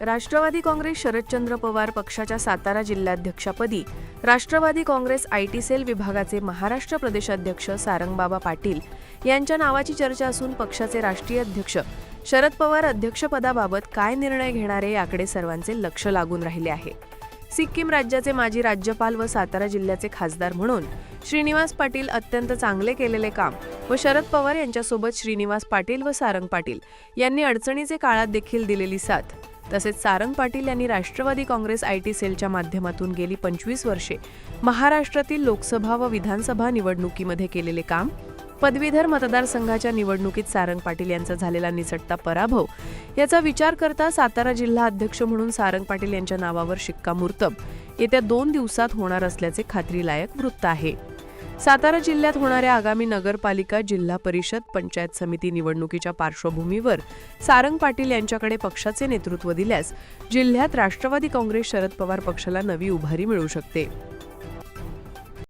राष्ट्रवादी काँग्रेस शरदचंद्र पवार पक्षाच्या Satara जिल्हाध्यक्षपदी Rashtravadi Congress I T cell विभागाचे महाराष्ट्र प्रदेशाध्यक्ष सारंगबाबा पाटील यांच्या नावाची चर्चा असून पक्षाचे राष्ट्रीय अध्यक्ष शरद पवार अध्यक्षपदाबाबत काय निर्णय घेणारे याकडे सर्वांचे लक्ष लागून राहिले आहे. सिक्कीम राज्याचे माजी राज्यपाल व सातारा जिल्ह्याचे खासदार म्हणून श्रीनिवास पाटील अत्यंत चांगले केलेले काम व शरद पवार यांच्यासोबत श्रीनिवास पाटील व सारंग पाटील यांनी अडचणीचे काळात देखील दिलेली साथ तसेच सारंग पाटील यांनी राष्ट्रवादी काँग्रेस आय टी सेलच्या माध्यमातून गेली पंचवीस वर्षे महाराष्ट्रातील लोकसभा व विधानसभा निवडणुकीमध्ये केलेले काम पदवीधर मतदारसंघाच्या निवडणुकीत सारंग पाटील यांचा झालेला निसटता पराभव याचा विचार करता सातारा जिल्हा अध्यक्ष म्हणून सारंग पाटील यांच्या नावावर शिक्कामोर्तब येत्या दोन दिवसात होणार असल्याचे खात्रीलायक वृत्त आहे. सातारा जिल्ह्यात होणाऱ्या आगामी नगरपालिका जिल्हा परिषद पंचायत समिती निवडणुकीच्या पार्श्वभूमीवर सारंग पाटील यांच्याकडे पक्षाचे नेतृत्व दिल्यास जिल्ह्यात राष्ट्रवादी काँग्रेस शरद पवार पक्षाला नवी उभारी मिळू शकते.